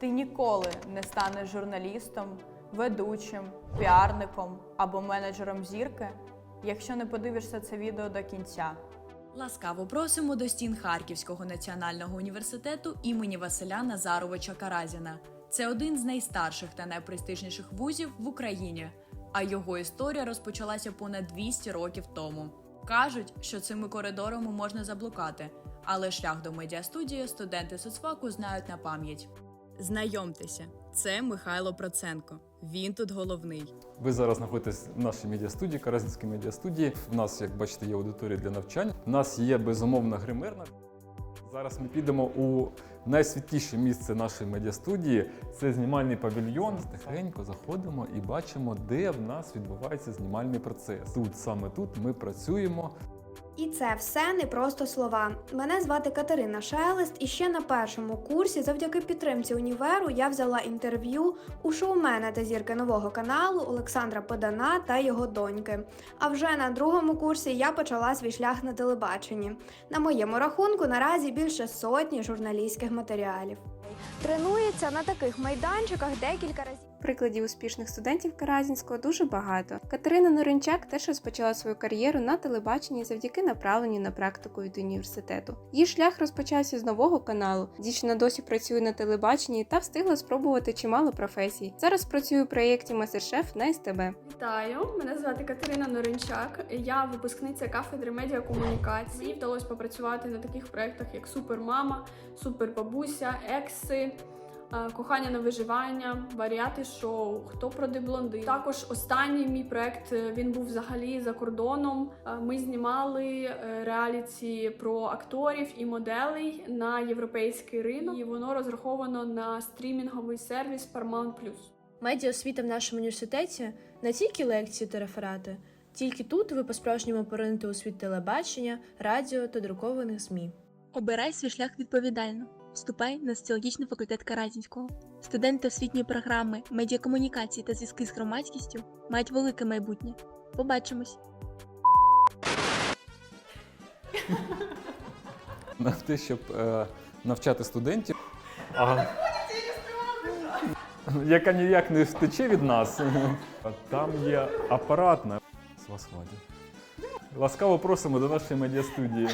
Ти ніколи не станеш журналістом, ведучим, піарником або менеджером зірки, якщо не подивишся це відео до кінця. Ласкаво просимо до стін Харківського національного університету імені Василя Назаровича Каразіна. Це один з найстарших та найпрестижніших вузів в Україні, а його історія розпочалася понад 200 років тому. Кажуть, що цими коридорами можна заблукати, але шлях до медіастудії студенти соцфаку знають на пам'ять. Знайомтеся, це Михайло Проценко. Він тут головний. Ви зараз знаходитесь в нашій медіастудії, Каразінській медіастудії. У нас, як бачите, є аудиторія для навчання. У нас є безумовна гримерна. Зараз ми підемо у найсвітліше місце нашої медіастудії. Це знімальний павільйон. Тихенько заходимо і бачимо, де в нас відбувається знімальний процес. Тут саме тут ми працюємо. І це все не просто слова. Мене звати Катерина Шелест, і ще на першому курсі, завдяки підтримці універу, я взяла інтерв'ю у шоумена та зірки нового каналу Олександра Подана та його доньки. А вже на другому курсі я почала свій шлях на телебаченні. На моєму рахунку наразі більше сотні журналістських матеріалів. Тренується на таких майданчиках декілька разів. Прикладів успішних студентів Каразінського дуже багато. Катерина Норинчак теж розпочала свою кар'єру на телебаченні завдяки направленню на практику від університету. Її шлях розпочався з нового каналу. Дівчина досі працює на телебаченні та встигла спробувати чимало професій. Зараз працює у проєкті Мастер-шеф на СТБ. Вітаю, мене звати Катерина Норинчак. Я випускниця кафедри медіакомунікації. Мені вдалося попрацювати на таких проєктах, як Супермама, Супербабуся, Екси. Е, Кохання на виживання, варіати шоу, хто проти блондин. Також останній мій проект е, він був взагалі за кордоном. Е, Ми знімали реаліті про акторів і моделей на європейський ринок, і воно розраховано на стрімінговий сервіс Paramount+. Медіаосвіта в нашому університеті не тільки лекції та реферати, тільки тут ви по-справжньому поринете у світ телебачення, радіо та друкованих ЗМІ. Обирай свій шлях відповідально. Вступай на соціологічний факультет Каразінського. Студенти освітньої програми медіакомунікації та зв'язки з громадськістю мають велике майбутнє. Побачимось! на те, щоб е, навчати студентів. А... Яка ніяк не втече від нас. Там є апаратна. З вас. Ласкаво просимо до нашої медіастудії.